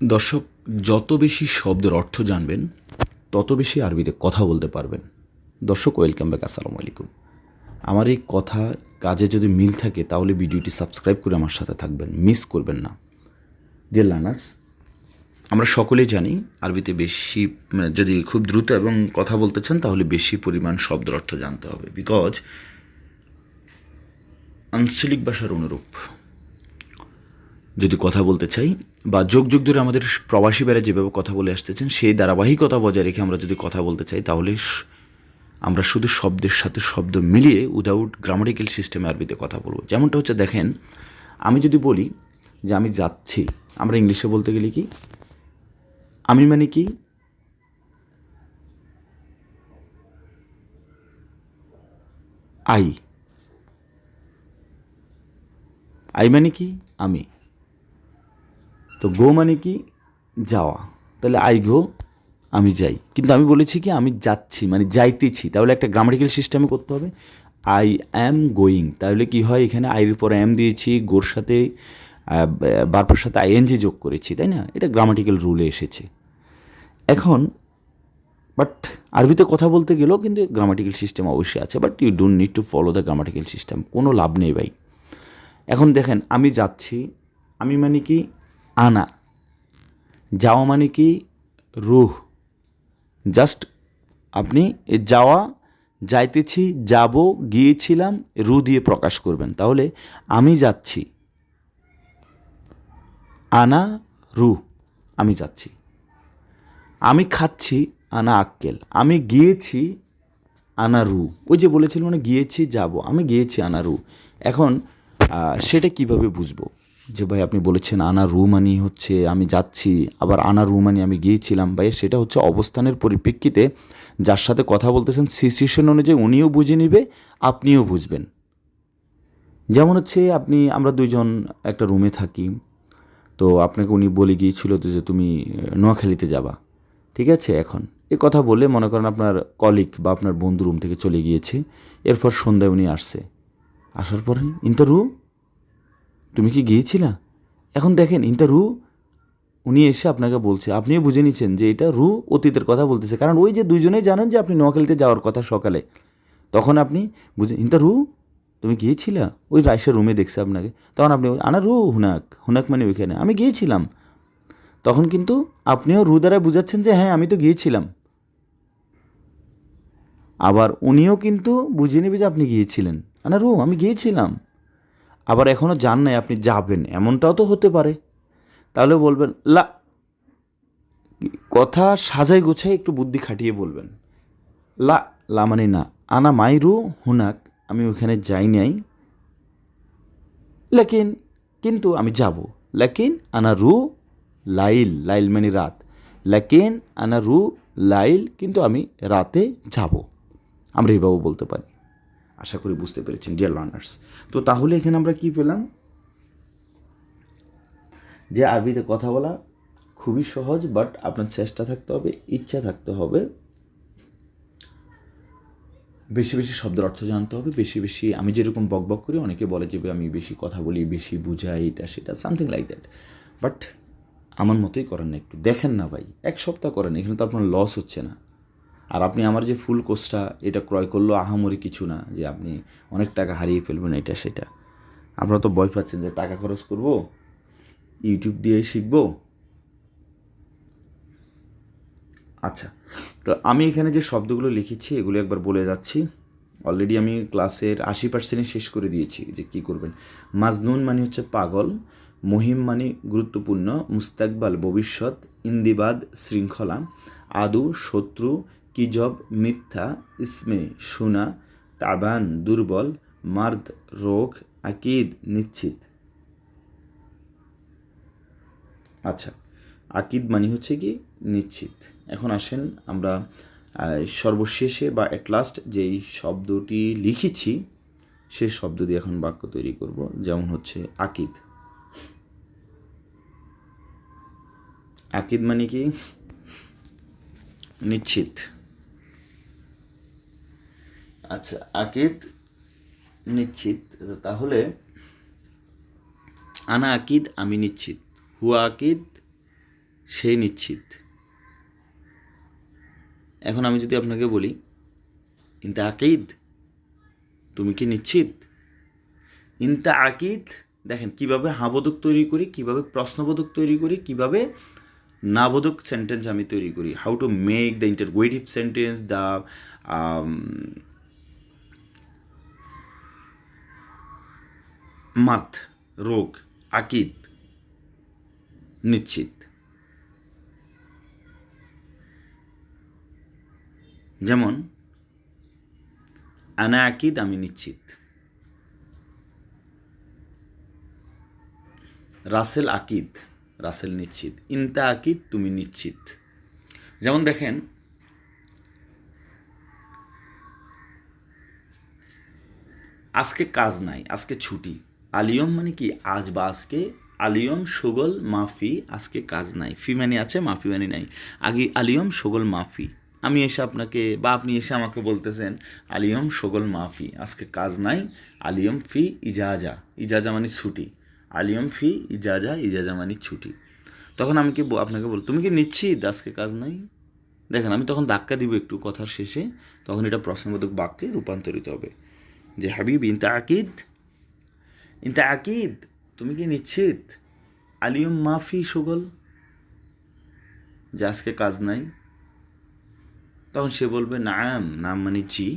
দর্শক, যত বেশি শব্দের অর্থ জানবেন, তত বেশি আরবিতে কথা বলতে পারবেন। দর্শক, ওয়েলকাম ব্যাক, আসসালামু আলাইকুম। আমার এই কথা, কাজে যদি মিল থাকে, তাহলে ভিডিওটি সাবস্ক্রাইব করে আমার সাথে থাকবেন। মিস করবেন না। ডিয়ার লার্নার্স আমরা সকলেই জানি আরবিতে বেশি মানে যদি খুব দ্রুত এবং কথা বলতে চান, তাহলে বেশি পরিমাণ শব্দের অর্থ জানতে হবে। বিকজ আঞ্চলিক ভাষার অনুরূপ, যদি কথা বলতে চাই বা যোগ যোগ ধরে আমাদের প্রবাসী বেড়ে যেভাবে কথা বলে আসতেছেন, সেই ধারাবাহিকতা বজায় রেখে আমরা যদি কথা বলতে চাই, তাহলে আমরা শুধু শব্দের সাথে শব্দ মিলিয়ে উইদাউট গ্রামাটিক্যাল সিস্টেমে আরবিতে কথা বলব। যেমনটা হচ্ছে, দেখেন, আমি যদি বলি যে আমি যাচ্ছি, আমরা ইংলিশে বলতে গেলে কি? আমি মানে কি? আই আই মানে কি? আমি। তো গো মানে কি? যাওয়া। তাহলে আই গো, আমি যাই। কিন্তু আমি বলেছি কি, আমি যাচ্ছি মানে যাইতেছি। তাহলে একটা গ্রামাটিক্যাল সিস্টেমে করতে হবে। আই অ্যাম গোয়িং তাহলে কি হয়? এখানে আইয়ের পর অ্যাম দিয়েছি, গোর সাথে বারপর সাথে আইএনজি যোগ করেছি, তাই না? এটা গ্রামাটিক্যাল রুলে এসেছে। এখন বাট আরবিতে কথা বলতে গেলেও কিন্তু গ্রামাটিক্যাল সিস্টেম অবশ্যই আছে but you don't need to follow the grammatical system কোনো লাভ নেই ভাই। এখন দেখেন, আমি যাচ্ছি, আমি মানে কি আনা। যাওয়া মানে কি? রুহ। জাস্ট আপনি যাওয়া, যাইতেছি, যাব, গিয়েছিলাম, রু দিয়ে প্রকাশ করবেন। তাহলে আমি যাচ্ছি। আনা রু আমি যাচ্ছি। আমি খাচ্ছি, আনা আক্কেল। আমি গিয়েছি, আনা রু। ওই যে বলেছিল মানে গিয়েছি, যাব। আমি গিয়েছি, আনা রু। এখন সেটা কীভাবে বুঝব? যে ভাই আপনি বলেছেন আনা রু মানি হচ্ছে, আমি যাচ্ছি, আবার আনা রু মানি আমি গিয়েছিলাম। ভাই সেটা হচ্ছে অবস্থানের পরিপ্রেক্ষিতে যার সাথে কথা বলতেছেন সিচুয়েশন অনুযায়ী উনিও বুঝে নিবে, আপনিও বুঝবেন। যেমন হচ্ছে আপনি, আমরা দুইজন একটা রুমে থাকি, তো আপনাকে উনি বলে গিয়েছিল তো যে তুমি নোয়াখালীতে যাবা। ঠিক আছে এখন? এ কথা বলে মনে করেন আপনার কলিগ বা আপনার বন্ধু রুম থেকে চলে গিয়েছে, এরপর সন্ধ্যায় উনি আসছে। আসার পরে ইন্তা রু তুমি কি গিয়েছিলা? এখন দেখেন, ইন্তা রু, উনি এসে আপনাকে বলছে, আপনিও বুঝে নিচ্ছেন যে এটা রু অতীতের কথা বলতেছে। কারণ ওই যে দুইজনেই জানেন যে আপনি নোয়াখালীতে যাওয়ার কথা সকালে। তখন আপনি বুঝে, ইন্তা রু, তুমি গিয়েছিলা? ওই রাইসের রুমে দেখছে আপনাকে। তখন আপনি, আনা রু, হুনাক হুনাক মানে ওইখানে। আমি গিয়েছিলাম। তখন কিন্তু আপনিও রু দ্বারা বুঝাচ্ছেন যে হ্যাঁ আমি তো গিয়েছিলাম। আবার উনিও কিন্তু বুঝে নেবে যে আপনি গিয়েছিলেন। না রু, আমি গিয়েছিলাম। আবার এখনও জান নাই, আপনি যাবেন। এমনটাও তো হতে পারে। তাহলে বলবেন, লা কথা সাজাই গোছাই একটু বুদ্ধি খাটিয়ে বলবেন। লা লা মানে না। আনা মাইরু হুনাক আমি ওখানে যাই নাই। লেকিন কিন্তু আমি যাব। লেকিন আনা রু লাইল লাইল মানে রাত। লেকিন আনা রু লাইল কিন্তু আমি রাতে যাব। আমরা এইভাবে বলতে পারি। আশা করি বুঝতে পেরেছেন ডিয়ার লার্নার্স তো তাহলে এখানে আমরা কি পেলাম? যে আরবিতে কথা বলা খুবই সহজ বাট আপনার চেষ্টা থাকতে হবে, ইচ্ছা থাকতে হবে, বেশি বেশি শব্দের অর্থ জানতে হবে, বেশি বেশি আমি যেরকম বক বক করি, অনেকে বলে যে আমি বেশি কথা বলি, বেশি বুঝাই, এটা সেটা সামথিং লাইক দ্যাট বাট আমার মতোই করেন না একটু। দেখেন না ভাই, এক সপ্তাহ করেন, এখানে তো আপনার লস হচ্ছে না। আর আপনি আমার যে ফুল কোর্সটা এটা ক্রয় করল আহামরি কিছু না, যে আপনি অনেক টাকা হারিয়ে ফেলবেন এটা সেটা। আপনারা তো ভয় পাচ্ছেন যে টাকা খরচ করব ইউটিউব দিয়ে শিখব। আচ্ছা তো আমি এখানে যে শব্দগুলো লিখেছি, এগুলো একবার বলে যাচ্ছি। অলরেডি আমি ক্লাসের আশি পার্সেন্টে শেষ করে দিয়েছি, যে কি করবেন। মাজনুন মানে হচ্ছে পাগল, মহিম মানে গুরুত্বপূর্ণ, মুস্তাকবাল ভবিষ্যৎ, ইন্দিবাদ, শৃঙ্খলা, আদু, শত্রু কিজব মিথ্যা, ইসমে সোনা, তাবান, দুর্বল, মার্দ, রোগ, আকিদ, নিশ্চিত। আচ্ছা আকিদ মানে হচ্ছে কি? নিশ্চিত। এখন আসেন আমরা সর্বশেষে বা অ্যাট লাস্ট যেই শব্দটি লিখেছি সেই শব্দ দিয়ে এখন বাক্য তৈরি করব, যেমন হচ্ছে আকিদ। আকিদ মানে কি? নিশ্চিত। আচ্ছা আকিদ নিশ্চিত। তাহলে আনা আকিদ, আমি নিশ্চিত। হুয়া আকিদ, সে নিশ্চিত। এখন আমি যদি আপনাকে বলি, ইনতা আকিদ, তুমি কি নিশ্চিত? ইনতা আকিদ, দেখেন কীভাবে হাবোধক তৈরি করি, কীভাবে প্রশ্নবোধক তৈরি করি, কীভাবে নাবোধক সেন্টেন্স আমি তৈরি করি। How to make the interrogative sentence the মাত, রোগ আকিদ নিশ্চিত। যেমন, আনা আকিদ, আমি নিশ্চিত। রাসেল আকিদ, রাসেল নিশ্চিত। ইনতা আকিদ, তুমি নিশ্চিত। যেমন দেখেন, আজকে কাজ নাই, আজকে ছুটি। আলিয়ম মানে কি? আজ বা আজকে। আলিয়ম, সুগল, মাফি, আজকে কাজ নাই। ফি মানে আছে, মাফি মানে নাই। আগে আলিয়ম, সুগল, মাফি। আমি এসে আপনাকে, বা আপনি এসে আমাকে বলতেছেন, আলিয়ম, সুগল, মাফি, আজকে কাজ নাই। আলিয়ম, ফি, ইজাজা। ইজাজা মানে ছুটি। আলিয়ম, ফি, ইজাজা ইজাজা মানে ছুটি। তখন আমি কি আপনাকে বল তুমি কি নিশ্চিত আজকে কাজ নাই? দেখেন, আমি তখন ধাক্কা দিব একটু কথার শেষে। তখন এটা প্রশ্নবোধক বাক্যে রূপান্তরিত হবে। যে হাবিব ইনতা আকিদ ইনতা আকিদ তুমি কি নিশ্চিত আলিয়ম মাফি সুগল যে আজকে কাজ নাই তখন সে বলবে নাম নাম মানে জি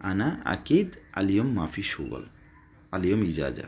আনা আকিদ আলিয়ম মাফি সুগল আলিয়ম ইজাজা